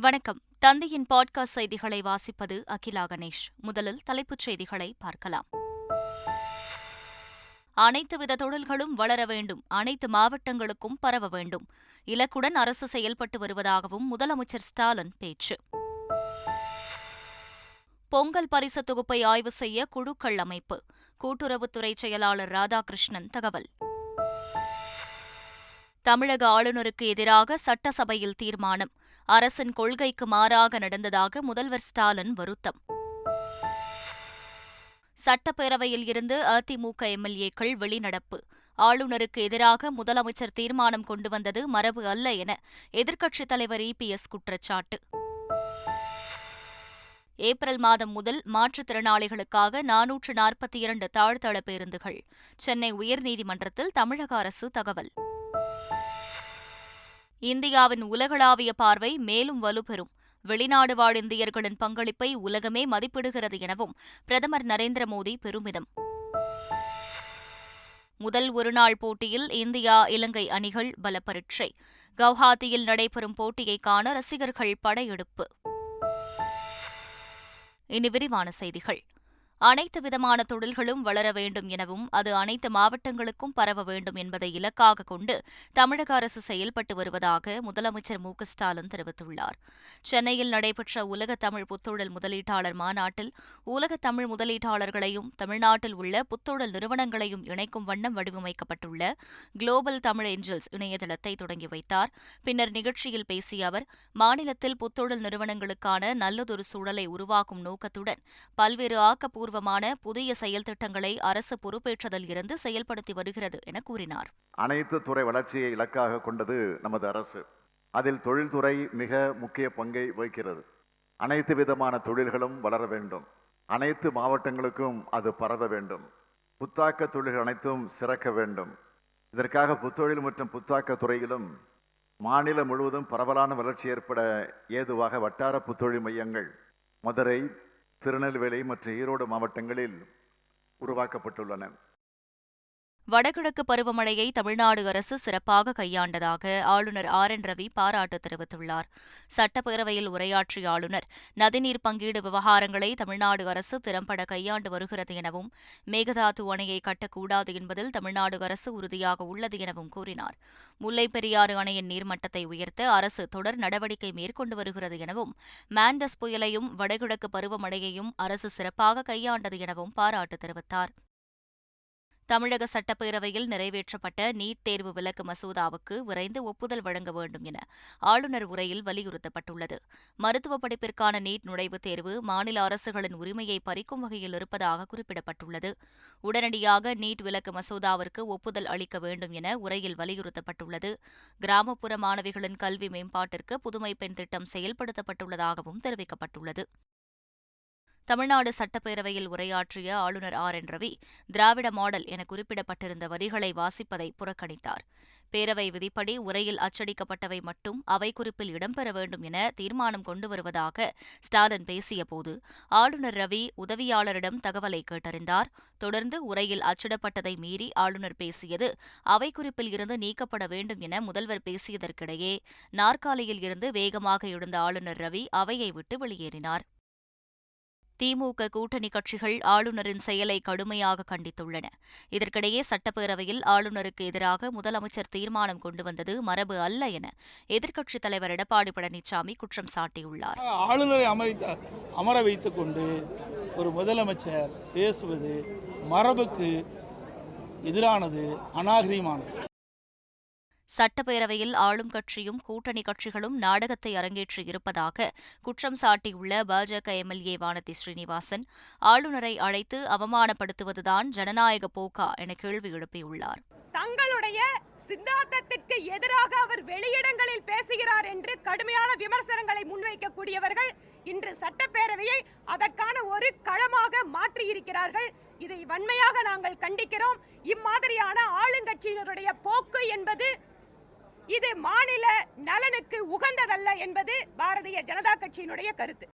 வணக்கம். தந்தையின் பாட்காஸ்ட் செய்திகளை வாசிப்பது அகிலா கணேஷ். முதலில் தலைப்புச் செய்திகளை பார்க்கலாம். அனைத்து வித தொழில்களும் வளர வேண்டும். அனைத்து மாவட்டங்களுக்கும் பரவ வேண்டும். இலக்குடன் அரசு செயல்பட்டு வருவதாகவும் முதலமைச்சர் ஸ்டாலின் பேச்சு. பொங்கல் பரிசு தொகுப்பை ஆய்வு செய்ய குழுக்கள் அமைப்பு. கூட்டுறவுத்துறை செயலாளர் ராதாகிருஷ்ணன் தகவல். தமிழக ஆளுநருக்கு எதிராக சட்டசபையில் தீர்மானம். அரசின் கொள்கைக்கு மாறாக நடந்ததாக முதல்வர் ஸ்டாலின் வருத்தம். சட்டப்பேரவையில் இருந்து அதிமுக எம்எல்ஏக்கள் வெளிநடப்பு. ஆளுநருக்கு எதிராக முதலமைச்சர் தீர்மானம் கொண்டு வந்தது மரபு அல்ல என எதிர்க்கட்சித் தலைவர் இபிஎஸ் குற்றச்சாட்டு. ஏப்ரல் மாதம் முதல் மாற்றுத்திறனாளிகளுக்காக நானூற்று நாற்பத்தி இரண்டு தாழ்த்தள பேருந்துகள். சென்னை உயர்நீதிமன்றத்தில் தமிழக அரசு தகவல். இந்தியாவின் உலகளாவிய பார்வை மேலும் வலுப்பெறும். வெளிநாடு வாழ் இந்தியர்களின் பங்களிப்பை உலகமே மதிப்பிடுகிறது எனவும் பிரதமர் நரேந்திர மோடி பெருமிதம். முதல் ஒருநாள் போட்டியில் இந்தியா இலங்கை அணிகள் பலப்பரீட்சை. கவுஹாத்தியில் நடைபெறும் போட்டியை காண ரசிகர்கள் படையெடுப்பு. இனி விரிவான செய்திகள். அனைத்து விதமான தொழில்களும் வளர வேண்டும் எனவும் அது அனைத்து மாவட்டங்களுக்கும் பரவ வேண்டும் என்பதை இலக்காக கொண்டு தமிழக அரசு செயல்பட்டு வருவதாக முதலமைச்சர் மு ஸ்டாலின் தெரிவித்துள்ளார். சென்னையில் நடைபெற்ற உலக தமிழ் புத்தொழில் முதலீட்டாளர் மாநாட்டில் உலக தமிழ் முதலீட்டாளர்களையும் தமிழ்நாட்டில் உள்ள புத்தொழில் நிறுவனங்களையும் இணைக்கும் வண்ணம் வடிவமைக்கப்பட்டுள்ள குளோபல் தமிழ் ஏஞ்சல்ஸ் இணையதளத்தை தொடங்கி வைத்தார். பின்னர் நிகழ்ச்சியில் பேசிய அவர் மாநிலத்தில் புத்தொழில் நிறுவனங்களுக்கான நல்லதொரு சூழலை உருவாக்கும் நோக்கத்துடன் பல்வேறு ஆக்கப்பூர்வ ஆக்கப்பூர்வமான புதிய செயல் திட்டங்களை அரசு பொறுப்பேற்றதில் இருந்து செயல்படுத்தி வருகிறது என கூறினார். அனைத்து துறை வளர்ச்சியை இலக்காக கொண்டது நமது அரசு. அதில் தொழில்துறை மிக முக்கிய பங்கை வகிக்கிறது. அனைத்து விதமான தொழில்களும் வளர வேண்டும். அனைத்து மாவட்டங்களுக்கும் அது பரவ வேண்டும். புத்தாக்க தொழில்கள் அனைத்தும் சிறக்க வேண்டும். இதற்காக புத்தொழில் மற்றும் புத்தாக்க துறையிலும் மாநிலம் முழுவதும் பரவலான வளர்ச்சி ஏற்பட ஏதுவாக வட்டார புத்தொழில் மையங்கள் மதுரை திருநெல்வேலி மற்றும் ஈரோடு மாவட்டங்களில் உருவாக்கப்பட்டுள்ளன. வடகிழக்கு பருவமழையை தமிழ்நாடு அரசு சிறப்பாக கையாண்டதாக ஆளுநர் ஆர் என் ரவி பாராட்டு தெரிவித்துள்ளார். சட்டப்பேரவையில் உரையாற்றிய ஆளுநர் நதிநீர் பங்கீடு விவகாரங்களை தமிழ்நாடு அரசு திறம்பட கையாண்டு வருகிறது எனவும் மேகதாது அணையை கட்டக்கூடாது என்பதில் தமிழ்நாடு அரசு உறுதியாக உள்ளது எனவும் கூறினார். முல்லைப் பெரியாறு அணையின் நீர்மட்டத்தை உயர்த்த அரசு தொடர் நடவடிக்கை மேற்கொண்டு வருகிறது எனவும் மாண்டஸ் புயலையும் வடகிழக்கு பருவமழையையும் அரசு சிறப்பாக கையாண்டது எனவும் பாராட்டு தெரிவித்தார். தமிழக சட்டப்பேரவையில் நிறைவேற்றப்பட்ட நீட் தேர்வு விலக்கு மசோதாவுக்கு விரைந்து ஒப்புதல் வழங்க வேண்டும் என ஆளுநர் உரையில் வலியுறுத்தப்பட்டுள்ளது. மருத்துவ படிப்பிற்கான நீட் நுழைவுத் தேர்வு மாநில அரசுகளின் உரிமையை பறிக்கும் வகையில் இருப்பதாக குறிப்பிடப்பட்டுள்ளது. உடனடியாக நீட் விலக்கு மசோதாவிற்கு ஒப்புதல் அளிக்க வேண்டும் என உரையில் வலியுறுத்தப்பட்டுள்ளது. கிராமப்புற மாணவிகளின் கல்வி மேம்பாட்டிற்கு புதுமை பெண் திட்டம் செயல்படுத்தப்பட்டுள்ளதாகவும் தெரிவிக்கப்பட்டுள்ளது. தமிழ்நாடு சட்டப்பேரவையில் உரையாற்றிய ஆளுநர் R N Ravi Dravida model என குறிப்பிடப்பட்டிருந்த வரிகளை வாசிப்பதை புறக்கணித்தார். பேரவை விதிப்படி உரையில் அச்சடிக்கப்பட்டவை மட்டும் அவை குறிப்பில் இடம்பெற வேண்டும் என தீர்மானம் கொண்டு வருவதாக ஸ்டாலின் பேசியபோது ஆளுநர் ரவி உதவியாளரிடம் தகவலை கேட்டறிந்தார். தொடர்ந்து உரையில் அச்சிடப்பட்டதை மீறி ஆளுநர் பேசியது அவை குறிப்பில் இருந்து நீக்கப்பட வேண்டும் என முதல்வர் பேசியதற்கிடையே நாற்காலியில் இருந்து வேகமாக எழுந்த ஆளுநர் ரவி அவையை விட்டு வெளியேறினார். திமுக கூட்டணி கட்சிகள் ஆளுநரின் செயலை கடுமையாக கண்டித்துள்ளன. இதற்கிடையே சட்டப்பேரவையில் ஆளுநருக்கு எதிராக முதலமைச்சர் தீர்மானம் கொண்டு வந்தது மரபு அல்ல என எதிர்க்கட்சித் தலைவர் எடப்பாடி பழனிசாமி குற்றம் சாட்டியுள்ளார். ஆளுநரை அமர வைத்துக் கொண்டு ஒரு முதலமைச்சர் பேசுவது மரபுக்கு எதிரானது அநாகரீகமானது. சட்டப்பேரவையில் ஆளும் கட்சியும் கூட்டணி கட்சிகளும் நாடகத்தை அரங்கேற்றி இருப்பதாக குற்றம் சாட்டியுள்ள பாஜக எம்எல்ஏ வானதி ஸ்ரீனிவாசன் ஆளுநரை அழைத்து அவமானப்படுத்துவதுதான் ஜனநாயக போக்கா என கேள்வி எழுப்பியுள்ளார். தங்களுடைய சித்தாந்தத்திற்கு எதிராக அவர் வெளியிடங்களில் பேசுகிறார் என்று கடுமையான விமர்சனங்களை முன்வைக்கக்கூடியவர்கள் இன்று சட்டப்பேரவையை அதற்கான ஒரு களமாக மாற்றியிருக்கிறார்கள். இதை வன்மையாக நாங்கள் கண்டிக்கிறோம். இம்மாதிரியான ஆளுங்கட்சியினருடைய போக்கு என்பது இது மாநில நலனுக்கு உகந்ததல்ல என்பது பாரதிய ஜனதா கட்சியினுடைய கருத்து.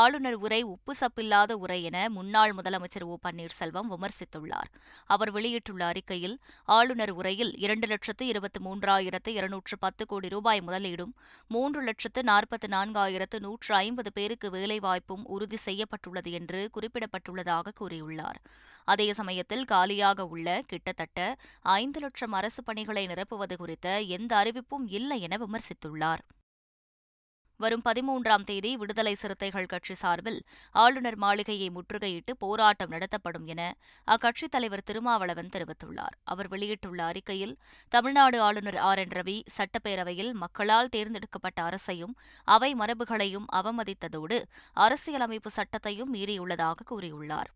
ஆளுநர் உரை உப்பு சப்பில்லாத உரை என முன்னாள் முதலமைச்சர் ஓ பன்னீர்செல்வம் விமர்சித்துள்ளார். அவர் வெளியிட்டுள்ள அறிக்கையில் ஆளுநர் உரையில் இரண்டு லட்சத்து இருபத்தி மூன்றாயிரத்து இருநூற்று பத்து கோடி ரூபாய் முதலீடும் மூன்று லட்சத்து நாற்பத்தி நான்காயிரத்து நூற்று ஐம்பது பேருக்கு வேலைவாய்ப்பும் உறுதி செய்யப்பட்டுள்ளது என்று குறிப்பிடப்பட்டுள்ளதாக கூறியுள்ளார். அதே சமயத்தில் காலியாக உள்ள கிட்டத்தட்ட ஐந்து லட்சம் அரசு பணிகளை நிரப்புவது குறித்த எந்த அறிவிப்பும் இல்லை என விமர்சித்துள்ளார். வரும் பதிமூன்றாம் தேதி விடுதலை சிறுத்தைகள் கட்சி சார்பில் ஆளுநர் மாளிகையை முற்றுகையிட்டு போராட்டம் நடத்தப்படும் என அக்கட்சித் தலைவர் திருமாவளவன் தெரிவித்துள்ளார். அவர் வெளியிட்டுள்ள அறிக்கையில் தமிழ்நாடு ஆளுநர் ஆர். என். ரவி சட்டப்பேரவையில் மக்களால் தேர்ந்தெடுக்கப்பட்ட அரசையும் அவை மரபுகளையும் அவமதித்ததோடு அரசியலமைப்பு சட்டத்தையும் மீறியுள்ளதாக கூறியுள்ளார்.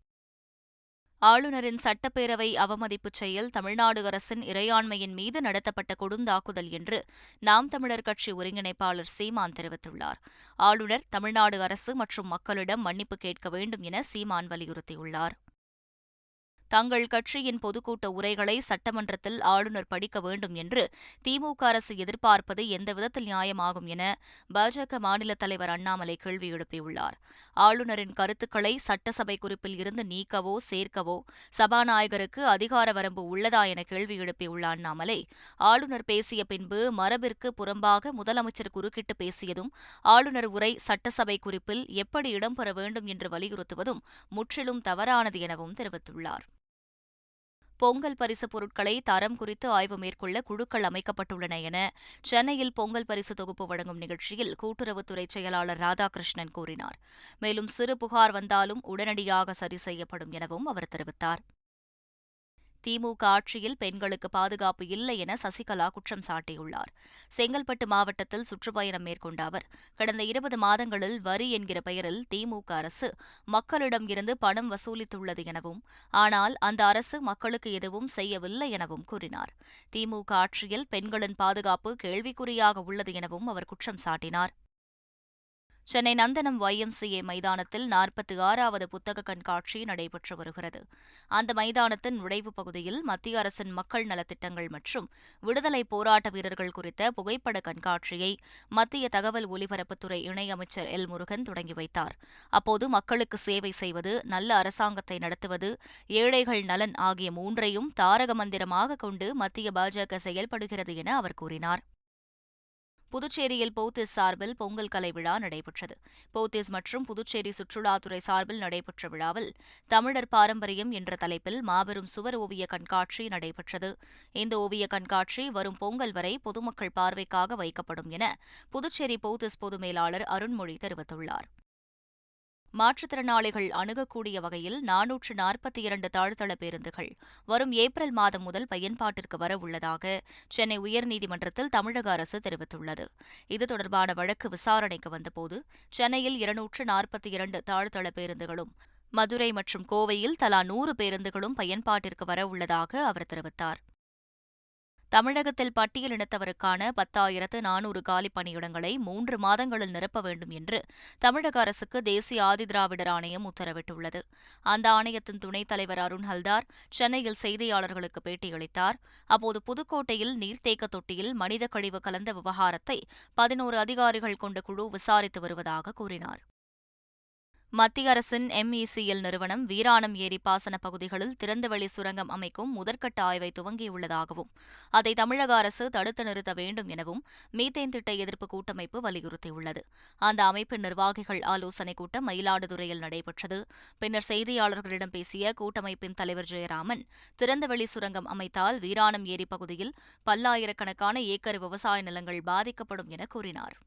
ஆளுநரின் சட்டப்பேரவை அவமதிப்புச் செயல் தமிழ்நாடு அரசின் இறையாண்மையின் மீது நடத்தப்பட்ட கொடுந்தாக்குதல் என்று நாம் தமிழர் கட்சி ஒருங்கிணைப்பாளர் சீமான் தெரிவித்துள்ளார். ஆளுநர் தமிழ்நாடு அரசு மற்றும் மக்களிடம் மன்னிப்பு கேட்க வேண்டும் என சீமான் வலியுறுத்தியுள்ளார். தங்கள் கட்சியின் பொதுக்கூட்ட உரைகளை சட்டமன்றத்தில் ஆளுநர் படிக்க வேண்டும் என்று திமுக அரசு எதிர்பார்ப்பது எந்தவிதத்தில் நியாயமாகும் என பாஜக மாநில தலைவர் அண்ணாமலை கேள்வி எழுப்பியுள்ளார். ஆளுநரின் கருத்துக்களை சட்டசபை குறிப்பில் இருந்து நீக்கவோ சேர்க்கவோ சபாநாயகருக்கு அதிகார வரம்பு உள்ளதா என கேள்வி எழுப்பியுள்ள அண்ணாமலை ஆளுநர் பேசிய பின்பு மரபிற்கு புறம்பாக முதலமைச்சர் குறுக்கிட்டு பேசியதும் ஆளுநர் உரை சட்டசபை குறிப்பில் எப்படி இடம்பெற வேண்டும் என்று வலியுறுத்துவதும் முற்றிலும் தவறானது எனவும் தெரிவித்துள்ளார். பொங்கல் பரிசு பொருட்களை தரம் குறித்து ஆய்வு மேற்கொள்ள குழுக்கள் அமைக்கப்பட்டுள்ளன என சென்னையில் பொங்கல் பரிசு தொகுப்பு வழங்கும் நிகழ்ச்சியில் கூட்டுறவுத்துறை செயலாளர் ராதாகிருஷ்ணன் கூறினார். மேலும் சிறு புகார் வந்தாலும் உடனடியாக சரி செய்யப்படும் எனவும் அவர் தெரிவித்தார். திமுக ஆட்சியில் பெண்களுக்கு பாதுகாப்பு இல்லை என சசிகலா குற்றம் சாட்டியுள்ளார். செங்கல்பட்டு மாவட்டத்தில் சுற்றுப்பயணம் மேற்கொண்ட அவர் கடந்த இருபது மாதங்களில் வரி என்கிற பெயரில் திமுக அரசு மக்களிடம் இருந்து பணம் வசூலித்துள்ளது எனவும் ஆனால் அந்த அரசு மக்களுக்கு எதுவும் செய்யவில்லை எனவும் கூறினார். திமுக ஆட்சியில் பெண்களின் பாதுகாப்பு கேள்விக்குறியாக உள்ளது எனவும் அவர் குற்றம் சாட்டினார். சென்னை நந்தனம் ஒய்எம்சிஏ மைதானத்தில் நாற்பத்தி ஆறாவது புத்தக கண்காட்சி நடைபெற்று வருகிறது. அந்த மைதானத்தின் நுழைவுப் பகுதியில் மத்திய அரசின் மக்கள் நலத்திட்டங்கள் மற்றும் விடுதலை போராட்ட வீரர்கள் குறித்த புகைப்பட கண்காட்சியை மத்திய தகவல் ஒலிபரப்புத்துறை இணையமைச்சர் எல் முருகன் தொடங்கி வைத்தார். அப்போது மக்களுக்கு சேவை செய்வது நல்ல அரசாங்கத்தை நடத்துவது ஏழைகள் நலன் ஆகிய மூன்றையும் தாரக மந்திரமாக கொண்டு மத்திய பாஜக செயல்படுகிறது என அவர் கூறினார். புதுச்சேரியில் போத்திஸ் சார்பில் பொங்கல் கலை விழா நடைபெற்றது. போத்திஸ் மற்றும் புதுச்சேரி சுற்றுலாத்துறை சார்பில் நடைபெற்ற விழாவில் தமிழர் பாரம்பரியம் என்ற தலைப்பில் மாபெரும் சுவர் ஓவிய கண்காட்சி நடைபெற்றது. இந்த ஓவிய கண்காட்சி வரும் பொங்கல் வரை பொதுமக்கள் பார்வைக்காக வைக்கப்படும் என புதுச்சேரி போத்திஸ் பொது மேலாளர் அருண்மொழி தெரிவித்துள்ளார். மாற்றுத்திறனாளிகள் அணுகக்கூடிய வகையில் நானூற்று நாற்பத்தி இரண்டு தாழ்த்தள பேருந்துகள் வரும் ஏப்ரல் மாதம் முதல் பயன்பாட்டிற்கு வர உள்ளதாக சென்னை உயர்நீதிமன்றத்தில் தமிழக அரசு தெரிவித்துள்ளது. இது தொடர்பான வழக்கு விசாரணைக்கு வந்தபோது சென்னையில் இருநூற்று நாற்பத்தி இரண்டு தாழ்த்தள பேருந்துகளும் மதுரை மற்றும் கோவையில் தலா நூறு பேருந்துகளும் பயன்பாட்டிற்கு வர உள்ளதாக அவர் தெரிவித்தார். தமிழகத்தில் பட்டியலினத்தவருக்கான பத்தாயிரத்து நானூறு காலி பணியிடங்களை மூன்று மாதங்களில் நிரப்ப வேண்டும் என்று தமிழக அரசுக்கு தேசிய ஆதிதிராவிடர் ஆணையம் உத்தரவிட்டுள்ளது. அந்த ஆணையத்தின் துணைத் தலைவர் அருண் ஹல்தார் சென்னையில் செய்தியாளர்களுக்கு பேட்டியளித்தார். அப்போது புதுக்கோட்டையில் நீர்த்தேக்க தொட்டியில் மனித கழிவு கலந்த விவகாரத்தை பதினோரு அதிகாரிகள் கொண்ட குழு விசாரித்து வருவதாக கூறினார். மத்திய அரசின் எம்இசிஎல் நிறுவனம் வீராணம் ஏரி பாசன பகுதிகளில் திறந்தவெளி சுரங்கம் அமைக்கும் முதற்கட்ட ஆய்வை துவங்கியுள்ளதாகவும் அதை தமிழக அரசு தடுத்து நிறுத்த வேண்டும் எனவும் மீத்தேன் திட்ட எதிர்ப்பு கூட்டமைப்பு வலியுறுத்தியுள்ளது. அந்த அமைப்பின் நிர்வாகிகள் ஆலோசனைக் கூட்டம் மயிலாடுதுறையில் நடைபெற்றது. பின்னர் செய்தியாளர்களிடம் பேசிய கூட்டமைப்பின் தலைவர் ஜெயராமன் திறந்தவெளி சுரங்கம் அமைத்தால் வீராணம் ஏரி பகுதியில் பல்லாயிரக்கணக்கான ஏக்கர் விவசாய நிலங்கள் பாதிக்கப்படும் என கூறினார்.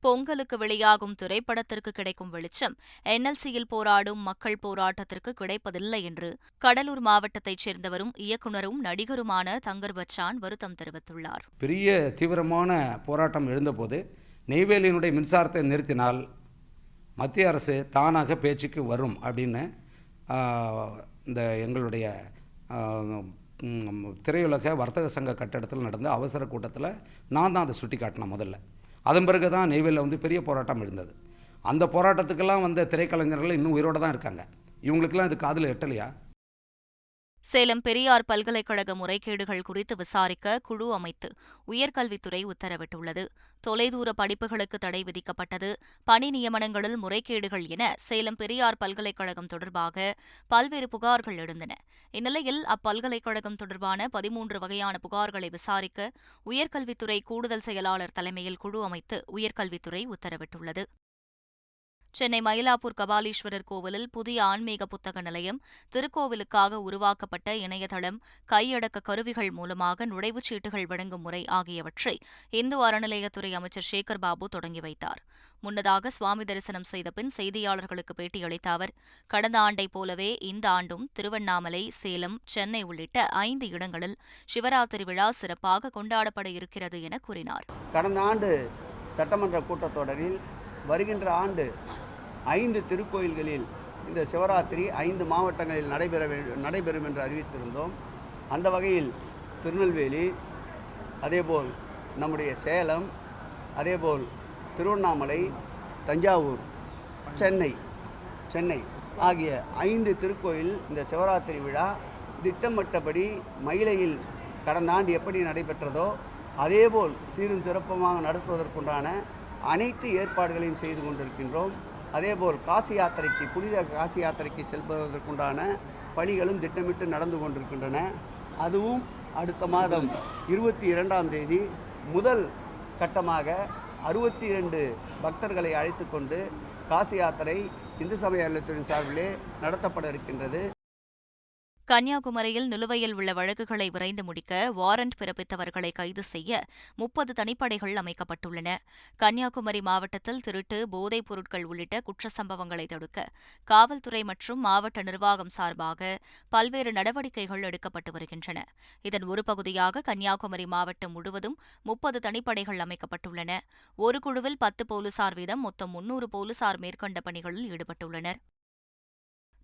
பொங்கலுக்கு வெளியாகும் திரைப்படத்திற்கு கிடைக்கும் வெளிச்சம் என்எல்சியில் போராடும் மக்கள் போராட்டத்திற்கு கிடைப்பதில்லை என்று கடலூர் மாவட்டத்தைச் சேர்ந்தவரும் இயக்குநரும் நடிகருமான தங்கர் பச்சான் வருத்தம் தெரிவித்துள்ளார். பெரிய தீவிரமான போராட்டம் எழுந்தபோது நெய்வேலியினுடைய மின்சாரத்தை நிறுத்தினால் மத்திய அரசு தானாக பேச்சுக்கு வரும் அப்படின்னு இந்த எங்களுடைய திரையுலக வர்த்தக சங்க கட்டடத்தில் நடந்த அவசர கூட்டத்தில் நான் தான் அதை சுட்டி காட்டினேன் முதல்ல. அதன் பிறகு தான் நெய்வேலியில் வந்து பெரிய போராட்டம் இருந்தது. அந்த போராட்டத்துக்கெல்லாம் வந்த திரைக்கலைஞர்கள் இன்னும் உயிரோடு தான் இருக்காங்க. இவங்களுக்கெல்லாம் இது காதில் எட்டலையா? சேலம் பெரியார் பல்கலைக்கழக முறைகேடுகள் குறித்து விசாரிக்க குழு அமைத்து உயர்கல்வித்துறை உத்தரவிட்டுள்ளது. தொலைதூர படிப்புகளுக்கு தடை விதிக்கப்பட்டது. பணி நியமனங்களில் முறைகேடுகள் என சேலம் பெரியார் பல்கலைக்கழகம் தொடர்பாக பல்வேறு புகார்கள் எழுந்தன. இந்நிலையில் அப்பல்கலைக்கழகம் தொடர்பான பதிமூன்று வகையான புகார்களை விசாரிக்க உயர்கல்வித்துறை கூடுதல் செயலாளர் தலைமையில் குழு அமைத்து உயர்கல்வித்துறை உத்தரவிட்டுள்ளது. சென்னை மயிலாப்பூர் கபாலீஸ்வரர் கோவிலில் புதிய ஆன்மீக புத்தக நிலையம் திருக்கோவிலுக்காக உருவாக்கப்பட்ட இணையதளம் கையடக்க கருவிகள் மூலமாக நுழைவுச் சீட்டுகள் வழங்கும் முறை ஆகியவற்றை இந்து அறநிலையத்துறை அமைச்சர் சேகர் பாபு தொடங்கி வைத்தார். முன்னதாக சுவாமி தரிசனம் செய்த பின் செய்தியாளர்களுக்கு பேட்டியளித்த அவர் கடந்த ஆண்டைப் போலவே இந்த ஆண்டும் திருவண்ணாமலை சேலம் சென்னை உள்ளிட்ட ஐந்து இடங்களில் சிவராத்திரி விழா சிறப்பாக கொண்டாடப்பட இருக்கிறது என கூறினார். கடந்த ஆண்டு சட்டமன்ற கூட்டத்தொடரில் வருகின்ற ஆண்டு ஐந்து திருக்கோயில்களில் இந்த சிவராத்திரி ஐந்து மாவட்டங்களில் நடைபெற நடைபெறும் என்று அறிவித்திருந்தோம். அந்த வகையில் திருநெல்வேலி அதேபோல் நம்முடைய சேலம் அதேபோல் திருவண்ணாமலை தஞ்சாவூர் சென்னை சென்னை ஆகிய ஐந்து திருக்கோயில் இந்த சிவராத்திரி விழா திட்டமிட்டபடி மயிலையில் கடந்த ஆண்டு எப்படி நடைபெற்றதோ அதேபோல் சீரும் சிறப்புமாக நடத்துவதற்குண்டான அனைத்து ஏற்பாடுகளையும் செய்து கொண்டிருக்கின்றோம். அதேபோல் காசி யாத்திரைக்கு புனித காசி யாத்திரைக்கு செல்வதற்குண்டான பணிகளும் திட்டமிட்டு நடந்து கொண்டிருக்கின்றன. அதுவும் அடுத்த மாதம் இருபத்தி இரண்டாம் தேதி முதல் கட்டமாக அறுபத்தி இரண்டு பக்தர்களை அழைத்து கொண்டு காசி யாத்திரை இந்து சமய அறநிலையத்துறையின் சார்பிலே நடத்தப்பட இருக்கின்றது. கன்னியாகுமரியில் நிலுவையில் உள்ள வழக்குகளை விரைந்து முடிக்க வாரண்ட் பிறப்பித்தவர்களை கைது செய்ய முப்பது தனிப்படைகள் அமைக்கப்பட்டுள்ளன. கன்னியாகுமரி மாவட்டத்தில் திருட்டு போதைப் பொருட்கள் உள்ளிட்ட குற்ற சம்பவங்களை தடுக்க காவல்துறை மற்றும் மாவட்ட நிர்வாகம் சார்பாக பல்வேறு நடவடிக்கைகள் எடுக்கப்பட்டு வருகின்றன. இதன் ஒரு பகுதியாக கன்னியாகுமரி மாவட்டம் முழுவதும் முப்பது தனிப்படைகள் அமைக்கப்பட்டுள்ளன. ஒரு குழுவில் பத்து போலீசார் வீதம் மொத்தம் முன்னூறு போலீசார் மேற்கொண்ட பணிகளில் ஈடுபட்டுள்ளனர்.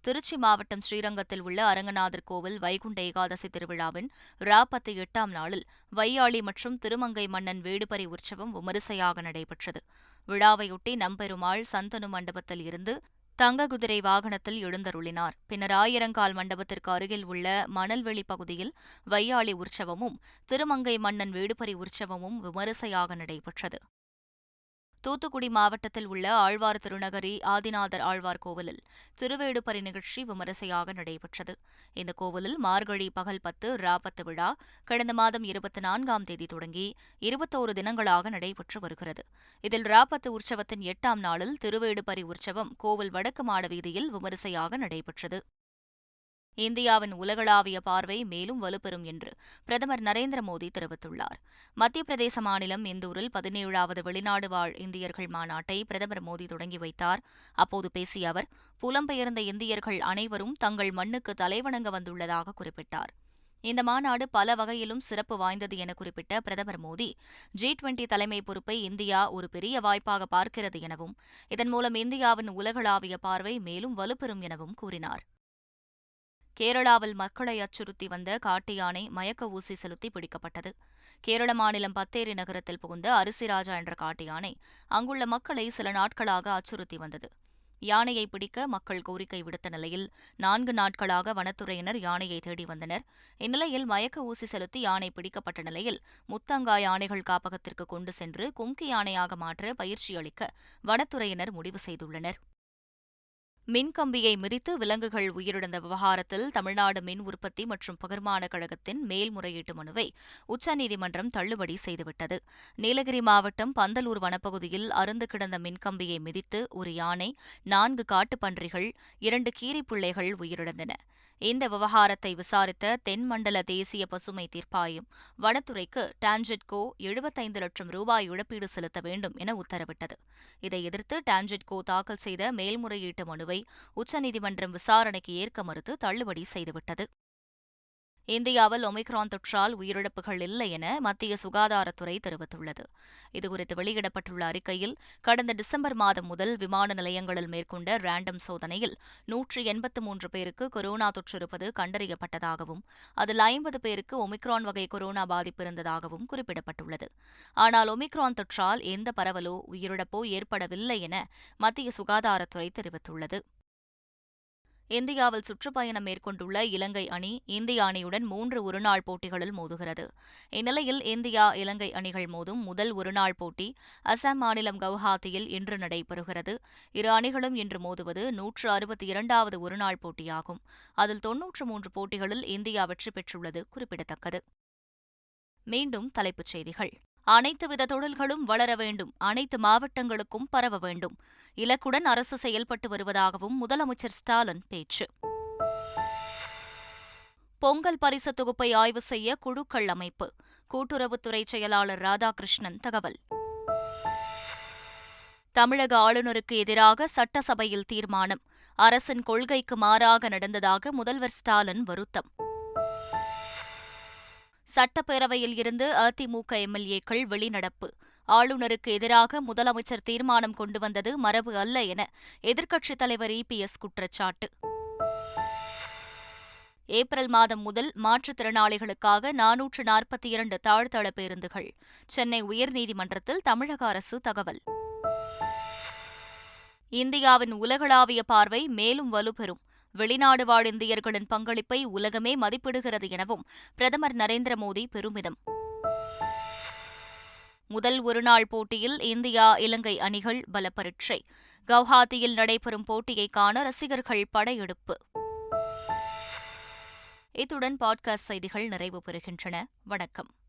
திருச்சி மாவட்டம் ஸ்ரீரங்கத்தில் உள்ள அரங்கநாதர் கோவில் வைகுண்ட ஏகாதசி திருவிழாவின் ராப்பத்து எட்டாம் நாளில் வையாளி மற்றும் திருமங்கை மன்னன் வேடுபரி உற்சவம் விமரிசையாக நடைபெற்றது. விழாவையொட்டி நம்பெருமாள் சந்தனு மண்டபத்தில் இருந்து தங்க குதிரை வாகனத்தில் எழுந்தருளினார். பின்னர் ஆயிரங்கால் மண்டபத்திற்கு அருகில் உள்ள மணல்வெளி பகுதியில் வையாளி உற்சவமும் திருமங்கை மன்னன் வேடுபரி உற்சவமும் விமரிசையாக நடைபெற்றது. தூத்துக்குடி மாவட்டத்தில் உள்ள ஆழ்வார் திருநகரி ஆதிநாதர் ஆழ்வார் கோவிலில் திருவேடுபரி நிகழ்ச்சி விமரிசையாக நடைபெற்றது. இந்த கோவிலில் மார்கழி பகல் பத்து ராபத்து விழா கடந்த மாதம் இருபத்தி நான்காம் தேதி தொடங்கி இருபத்தோரு தினங்களாக நடைபெற்று வருகிறது. இதில் ராபத்து உற்சவத்தின் எட்டாம் நாளில் திருவேடுபரி உற்சவம் கோவில் வடக்கு மாட வீதியில் விமரிசையாக நடைபெற்றது. இந்தியாவின் உலகளாவிய பார்வை மேலும் வலுப்பெறும் என்று பிரதமர் நரேந்திர மோடி தெரிவித்துள்ளார். மத்திய பிரதேச மாநிலம் இந்தூரில் பதினேழாவது வெளிநாடு வாழ் இந்தியர்கள் மாநாட்டை பிரதமர் மோடி தொடங்கி வைத்தார். அப்போது பேசிய அவர் புலம்பெயர்ந்த இந்தியர்கள் அனைவரும் தங்கள் மண்ணுக்கு தலைவணங்க வந்துள்ளதாக குறிப்பிட்டார். இந்த மாநாடு பல வகையிலும் சிறப்பு வாய்ந்தது என குறிப்பிட்ட பிரதமர் மோடி ஜி டுவெண்டி தலைமை பொறுப்பை இந்தியா ஒரு பெரிய வாய்ப்பாக பார்க்கிறது எனவும் இதன் மூலம் இந்தியாவின் உலகளாவிய பார்வை மேலும் வலுப்பெறும் எனவும் கூறினார். கேரளாவில் மக்களை அச்சுறுத்தி வந்த காட்டு யானை மயக்க ஊசி செலுத்தி பிடிக்கப்பட்டது. கேரள மாநிலம் பத்தேரி நகரத்தில் புகுந்த அரிசிராஜா என்ற காட்டு யானை அங்குள்ள மக்களை சில நாட்களாக அச்சுறுத்தி வந்தது. யானையை பிடிக்க மக்கள் கோரிக்கை விடுத்த நிலையில் நான்கு நாட்களாக வனத்துறையினர் யானையை தேடி வந்தனர். இந்நிலையில் மயக்க ஊசி செலுத்தி யானை பிடிக்கப்பட்ட நிலையில் முத்தங்கா யானைகள் காப்பகத்திற்கு கொண்டு சென்று கும்கி யானையாக மாற்ற பயிற்சி அளிக்க வனத்துறையினர் முடிவு செய்துள்ளனர். மின்கம்பியை மிதித்து விலங்குகள் உயிரிழந்த விவகாரத்தில் தமிழ்நாடு மின் உற்பத்தி மற்றும் பகிர்மான கழகத்தின் மேல்முறையீட்டு மனுவை உச்சநீதிமன்றம் தள்ளுபடி செய்துவிட்டது. நீலகிரி மாவட்டம் பந்தலூர் வனப்பகுதியில் அருந்து கிடந்த மின்கம்பியை மிதித்து ஒரு யானை நான்கு காட்டுப்பன்றிகள் இரண்டு கீரிப்பிள்ளைகள் உயிரிழந்தன. இந்த விவகாரத்தை விசாரித்த தென்மண்டல தேசிய பசுமை தீர்ப்பாயம் வனத்துறைக்கு டான்ஜெட்கோ எழுபத்தைந்து லட்சம் ரூபாய் இழப்பீடு செலுத்த வேண்டும் என உத்தரவிட்டது. இதை எதிர்த்து டான்ஜெட்கோ தாக்கல் செய்த மேல்முறையீட்டு மனுவை உச்சநீதிமன்றம் விசாரணைக்கு ஏற்க மறுத்து தள்ளுபடி செய்துவிட்டது. இந்தியாவில் ஒமிக்ரான் தொற்றால் உயிரிழப்புகள் இல்லை என மத்திய சுகாதாரத்துறை தெரிவித்துள்ளது. இதுகுறித்து வெளியிடப்பட்டுள்ள அறிக்கையில் கடந்த டிசம்பர் மாதம் முதல் விமான நிலையங்களில் மேற்கொண்ட ரேண்டம் சோதனையில் நூற்றி எண்பத்து மூன்று பேருக்கு கொரோனா தொற்று இருப்பது கண்டறியப்பட்டதாகவும் அதில் ஐம்பது பேருக்கு ஒமிக்ரான் வகை கொரோனா பாதிப்பு இருந்ததாகவும் குறிப்பிடப்பட்டுள்ளது. ஆனால் ஒமிக்ரான் தொற்றால் எந்த பரவலோ உயிரிழப்போ ஏற்படவில்லை என மத்திய சுகாதாரத்துறை தெரிவித்துள்ளது. இந்தியாவில் சுற்றுப்பயணம் மேற்கொண்டுள்ள இலங்கை அணி இந்திய அணியுடன் மூன்று ஒருநாள் போட்டிகளில் மோதுகிறது. இந்நிலையில் இந்தியா இலங்கை அணிகள் மோதும் முதல் ஒருநாள் போட்டி அசாம் மாநிலம் கவுஹாத்தியில் இன்று நடைபெறுகிறது. இரு அணிகளும் இன்று மோதுவது நூற்று அறுபத்தி இரண்டாவது ஒருநாள் போட்டியாகும். அதில் தொன்னூற்று மூன்று போட்டிகளில் இந்தியா வெற்றி பெற்றுள்ளது குறிப்பிடத்தக்கது. மீண்டும் தலைப்புச் செய்திகள். அனைத்து வித தொழில்களும் வளர வேண்டும். அனைத்து மாவட்டங்களுக்கும் பரவ வேண்டும். இலக்குடன் அரசு செயல்பட்டு வருவதாகவும் முதலமைச்சர் ஸ்டாலின் பேச்சு. பொங்கல் பரிசு தொகுப்பை ஆய்வு செய்ய குழுக்கள் அமைப்பு. கூட்டுறவுத்துறை செயலாளர் ராதாகிருஷ்ணன் தகவல். தமிழக ஆளுநருக்கு எதிராக சட்டசபையில் தீர்மானம். அரசின் கொள்கைக்கு மாறாக நடந்ததாக முதல்வர் ஸ்டாலின் வருத்தம். சட்டப்பேரவையில் இருந்து அதிமுக எம்எல்ஏக்கள் வெளிநடப்பு. ஆளுநருக்கு எதிராக முதலமைச்சர் தீர்மானம் கொண்டு வந்தது மரபு அல்ல என எதிர்க்கட்சித் தலைவர் இபிஎஸ் குற்றச்சாட்டு. ஏப்ரல் மாதம் முதல் மாற்றுத்திறனாளிகளுக்காக நானூற்று நாற்பத்தி இரண்டு தாழ்த்தள பேருந்துகள். சென்னை உயர்நீதிமன்றத்தில் தமிழக அரசு தகவல். இந்தியாவின் உலகளாவிய பார்வை மேலும் வலுப்பெறும். வெளிநாடு வாழ் இந்தியர்களின் பங்களிப்பை உலகமே மதிப்பிடுகிறது எனவும் பிரதமர் நரேந்திர மோடி பெருமிதம். முதல் ஒருநாள் போட்டியில் இந்தியா இலங்கை அணிகள் பல பரீட்சை கவுஹாத்தியில் நடைபெறும் போட்டியை காண ரசிகர்கள் படையெடுப்பு. இத்துடன் பாட்காஸ்ட் செய்திகள் நிறைவு பெறுகின்றன. வணக்கம்.